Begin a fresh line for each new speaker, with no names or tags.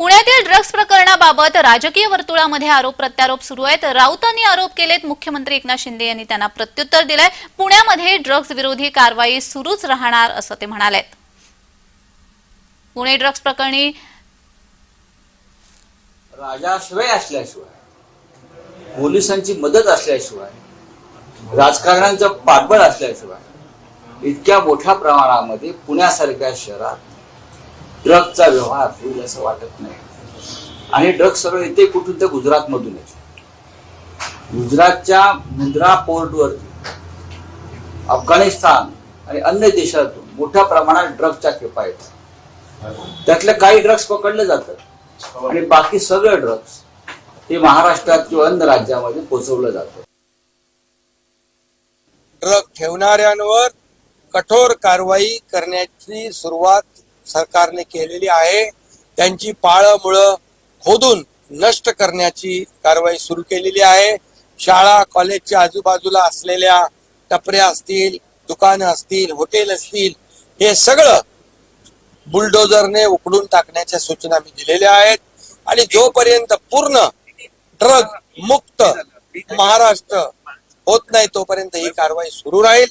पुण्यातील ड्रग्ज प्रकरणाबाबत राजकीय वर्तुळामध्ये आरोप प्रत्यारोप सुरू आहेत. राऊतांनी आरोप केलेत. मुख्यमंत्री एकनाथ शिंदे यांनी त्यांना प्रत्युत्तर दिलंय. पुण्यामध्ये ड्रग्ज विरोधी कारवाई सुरूच राहणार असं ते म्हणाले पुणे ड्रग्ज प्रकरणी
राजाश्रय असल्याशिवाय पोलिसांची मदत असल्याशिवाय राजकारण्यांचं पाठबळ असल्याशिवाय इतक्या मोठ्या प्रमाणामध्ये पुण्यासारख्या शहरात ड्रगचा व्यवहार होईल असं वाटत नाही. आणि ड्रग सर्व येते कुठून तर गुजरातमधून येते गुजरातच्या मुंद्रा पोर्टवरती अफगाणिस्तान आणि अन्य देशातून मोठ्या प्रमाणात ड्रग्सच्या खेपा येतात. त्यातले काही ड्रग्स पकडले जातात. आणि बाकी सगळे ड्रग्स हे महाराष्ट्रात किंवा अन्य राज्यामध्ये पोचवलं जातं
ड्रग ठेवणाऱ्यांवर कठोर कारवाई करण्याची सुरुवात सरकारने केलेली आहे. त्यांची पाळमुळं खोदून नष्ट करण्याची कारवाई सुरू केलेली आहे. शाळा कॉलेजच्या आजूबाजूला असलेल्या टपऱ्या असतील दुकानं असतील हॉटेल असतील हे सगळं बुलडोजरने उकडून टाकण्याच्या सूचना मी दिलेल्या आहेत. आणि जोपर्यंत पूर्ण ड्रग मुक्त महाराष्ट्र होत नाही तोपर्यंत ही कारवाई सुरू राहील.